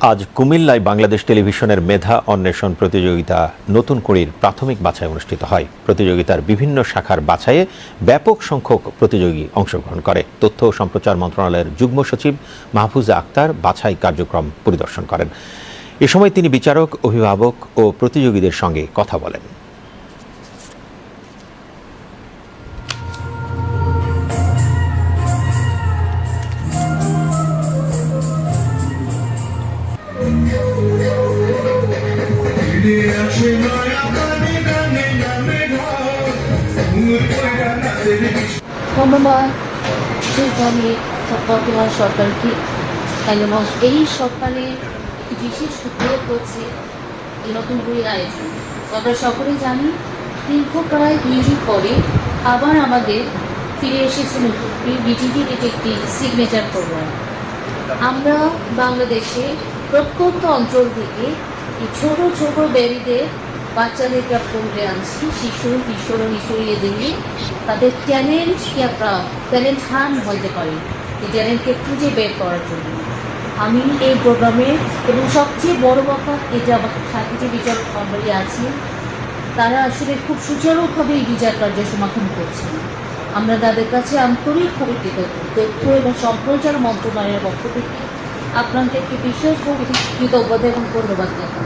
আজ কুমিল্লায় বাংলাদেশ টেলিভিশনের মেধা অন্বেষণ প্রতিযোগিতা নতুন কুড়ির প্রাথমিক বাছাই অনুষ্ঠিত হয়। প্রতিযোগিতার বিভিন্ন শাখার বাছাইয়ে ব্যাপক সংখ্যক প্রতিযোগী অংশগ্রহণ করে। তথ্য ও সম্প্রচার মন্ত্রণালয়ের যুগ্ম সচিব মাহফুজা আক্তার বাছাই কার্যক্রম পরিদর্শন করেন। এ সময় তিনি বিচারক, অভিভাবক ও প্রতিযোগীদের সঙ্গে কথা বলেন। সরকারকে এই বিশেষ উদ্যোগ এই নতুন আয়োজন। আমরা সকলে জানি, দীর্ঘ প্রায় দুই যুগ পরে আবার আমাদের ফিরে এসেছে নতুন বিজিবি একটি সিগনেচার প্রোগ্রাম আমরা বাংলাদেশে প্রত্যন্ত অঞ্চল থেকে এই ছোট ছোট বেবিদের পড়ে আনছি শিশু, কিশোর কিশোরীদের নিয়ে তাদের ট্যালেন্ট কি আমরা ট্যালেন্ট হান হইতে পারে? এই ট্যালেন্টকে খুঁজে বের করার জন্য। আমি এই প্রোগ্রামে এবং সবচেয়ে বড় কথা এটা আমার সাথে যে বিচার মণ্ডলী আছে, তারা আসলে খুব সুচারুভাবে এই বিচার কার্য সমাধান করছেন আমরা তাদের কাছে আন্তরিকভাবে কৃতজ্ঞ। তথ্য এবং সম্প্রচার মন্ত্রণালয়ের পক্ষ থেকে আপনাদেরকে বিশেষভাবে কৃতজ্ঞতা এবং ধন্যবাদ জ্ঞাপন